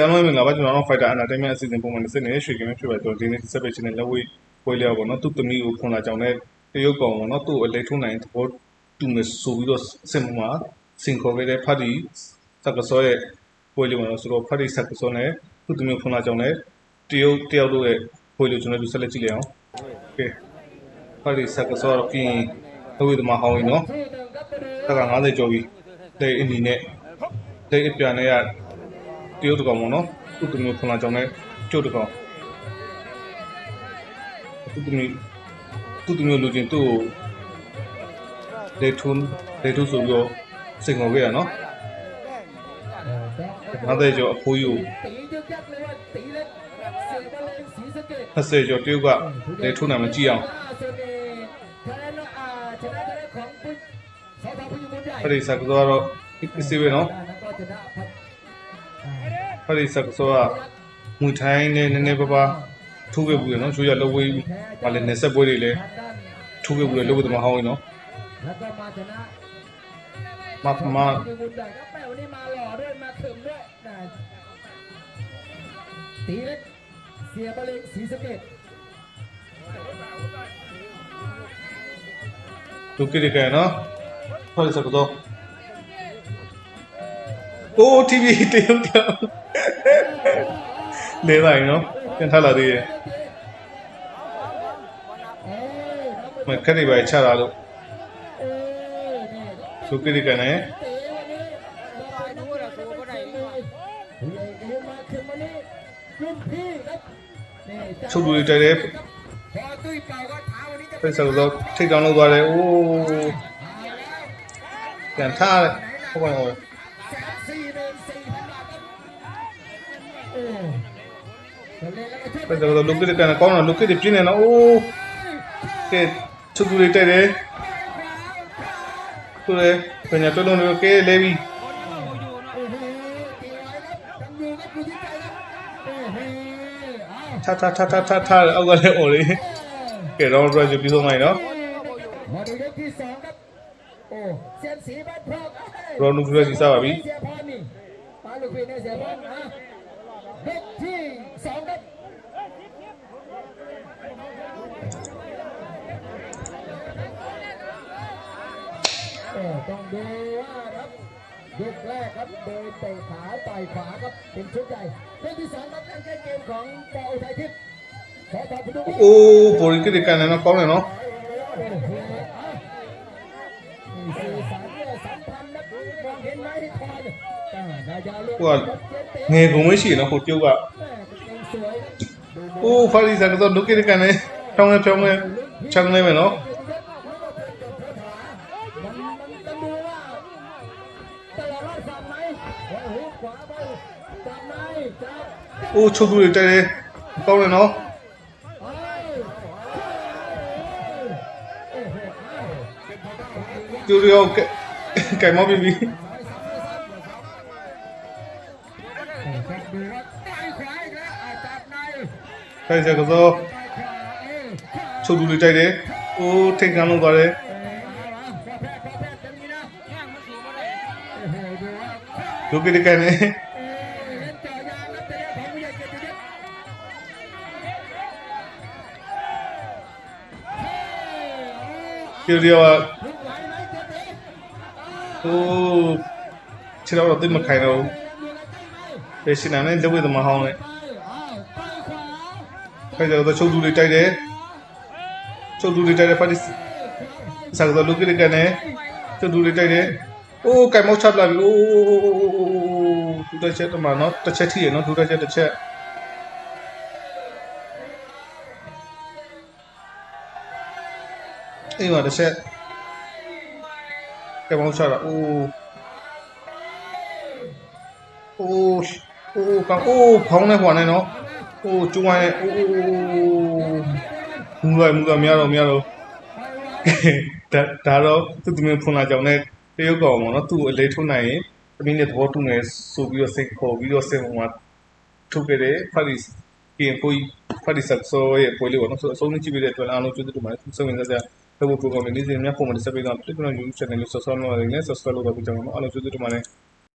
အားလုံးမင်္ဂလာပါကျွန်တော်တို့ Fighter Entertainment အစီအစဉ်ပုံမှန်တစ်နေရွှေကင်းဖြစ်ပါကျွန်တော်ဒီနေ့ဆက်ပဲချင်းလက်ဝဲပွဲလျောက်ပေါ့နော်သူ့သမီးကိုခွန်လာကြောင်နဲ့တရုတ်ကောင်ပေါ့နော်သူ့ကိုအလဲထုံးနိုင်သဘောတူမယ်ဆိုပြီးတော့စင်မှာစင်ခေါ်ခဲ့တဲ့ဖတ်တီစက်ကစောရဲ့ပွဲလေးပေါ့နော်ဆိုတော့ဖတ်တီစက်ကစောနဲ့သူ့သမီးကိုခွန်လာကြောင်နဲ့တရုတ်တယောက်တို့ရဲ့ပွဲလေးကျွန်တော်တို့ဆက်လက်ကြည့်လိုက်အောင်โอเคဖတ်တီစက်ကစောတော့ပြင်ဝိသမာဟောင်းကြီးနော်တက်က90ကျော်ပြီလက်အင်းဒီနဲ့လက်အပြန်နဲ့ရ တရုတ်တကောင်ပေါ့နော်သူ့သူမျိုးခွန်လာကြောင်နဲ့ကျုပ်တကောင်သူ့သူမျိုးသူ့သူမျိုးလူချင်းသူ့ကိုလေထုံလေထုဆိုပြီးတော့စိန်ခေါ်ခဲ့ရနော်ငါတဲ့ကျော်အဖိုးကြီးကိုအစေကျော်တရုတ်ကလေထုံနိုင်မကြည့်အောင်အဲ့ဒီစကားတော့အစ်စီပဲနော် แล้วก็ชนะพัด ဖရိစကစောကငွေထိုင်းနဲ့နည်းနည်းပါးပါးထိုးခဲ့ဘူးရနော်ချိုးရလောက်ဝေးပါလေနေဆက်ပွဲတွေလည်း ทางด้าน ထိုးခဲ့ဘူးလေလို့ဘယ်မှာဟောင်းရင်နော် แล้วก็มาชนะ မမ พุทธมุนใหญ่ครับแม่วันนี้มาหล่อด้วยมาขึมด้วยนะตีเล็กเสียบอลเลงสีสะเกด ဒုက္ခိတကဲနော်ဖရိစကစောအိုး TV လေးတိုင်းနော်ပြန်ထလာသေးရဲ့မခက်တွေပဲချတာလို့စုကိရိကနဲ့ချုပ်လူတွေတိုက်တယ်ဖိတ်ဆက်လို့ထိတ်တောင်းလို့သွားတယ်အိုးပြန်ထားတယ်ဟုတ်ကဲ့ဟုတ် คนเล่นแล้วก็ช่วย ဖရိစကစောဒုက္ခိတကဲနဲ့ကောင်းတော့ဒုက္ခိတပြင်းနေနော်အိုးကဲချုပ်လူတွေတိုက်တယ်သူလေပညာတော်လုံးတွေကဲလဲပြီ โอ้โหตีไว้ครับยังอยู่ครับอยู่ที่ใจครับโอ้โหเอา ထထထထထထအောက်ကလည်းអော်လေးကဲတော့တော့ပြပြီးဆုံးလိုက်နော် มาดูยกที่สองครับ โอ้เซียนสีบ้านพรอก ရောနုပြစီစားပါပြီ เสียพรนี่ปาลูกพี่เนี่ยเสียพรนะ ยกที่สองครับต้องดูว่าครับยกแรกครับเดยเตะขาต่ขวาครับเป็นชุดใหญ่ยกที่สองครับการแก้เกมของปออุทัยทิพย์ขอตอบคุณดูโอ้โหผลกิจการนะน้องก้องเลเนาะ ဟိုကငယ်ကုန်မရှိနော်ဟိုပြုတ်ကအိုးဖာရီဆန်ကတော့ဒုက္ခရကနေဖြောင်းနေဖြောင်းနေချမ်းနေမယ်နော်အိုးချုပ်သူတွေတိုက်တယ်ကောင်းတယ်နော်ကျူရီယောကဲမောပြီပြီ তাই দেখো তো। শুধু দুটাই রে ও ঠেকানো করে। ঢুকে ঢুকে নে ও অতদিন খায় না ও। တော့ချုပ်သူတွေတိုက်တယ်အိုးထိတ်ကန်းလုံးသွားတယ်ဒုက္ခိတကန်နဲ့သူတွေရောအိုးခြေတော့တိတ်မခိုင်တော့ပဲရှင်နာနဲ့လက်ဝဲသမားဟောင်းနဲ့ဖာရီစကတော့ချုပ်သူတွေတိုက်တယ်ချုပ်သူတွေတိုက်တယ်ဖာရီစကတော့ဒုက္ခိတကန်နဲ့ချုပ်သူတွေတိုက်တယ်အိုးကင်မောက်ချပလာပြီအိုးသူတစ်ချက်တမနော်တစ်ချက်ထိရနော်သူတစ်ချက်တစ်ချက်အေးပါတစ်ချက်ကဲမောင်းချတာအိုး အိုးအိုးကောင်းအိုးခေါင်းနဲ့ဟွာနဲ့နော်အိုးကျူဝိုင်းနဲ့အိုးမူလိုက်မူလိုက်မရတော့မရတော့ဒါဒါတော့သူသူမျိုးဖွင့်လာကြောင်နဲ့တရုတ်ကောင်ပေါ့နော်သူ့အလေးထုံးနိုင်ရင်အမင်းနဲ့သဘောတူနေဆိုပြီးတော့စိတ်ခေါ်ပြီးတော့စိတ်ပေါ်မှာထုတ်ခဲ့တယ်ဖာရီပြင်ပိုးဖာရီဆက်ဆိုရဲ့ပွဲလေးပေါ့နော်ဆိုအဆုံးကြည့်ပြီးတဲ့အတွက်အားလုံးကျေးဇူးတင်ပါတယ်ဆက်ဝင်ကြကြတော့ program လေးနေ့စဉ်များပုံမှန်ဆက်ပေးတော့ Telegram YouTube channel လေး subscribe လုပ်ရနေ subscribe လုပ်တော့ပြကြမှာအားလုံးကျေးဇူးတင်ပါတယ်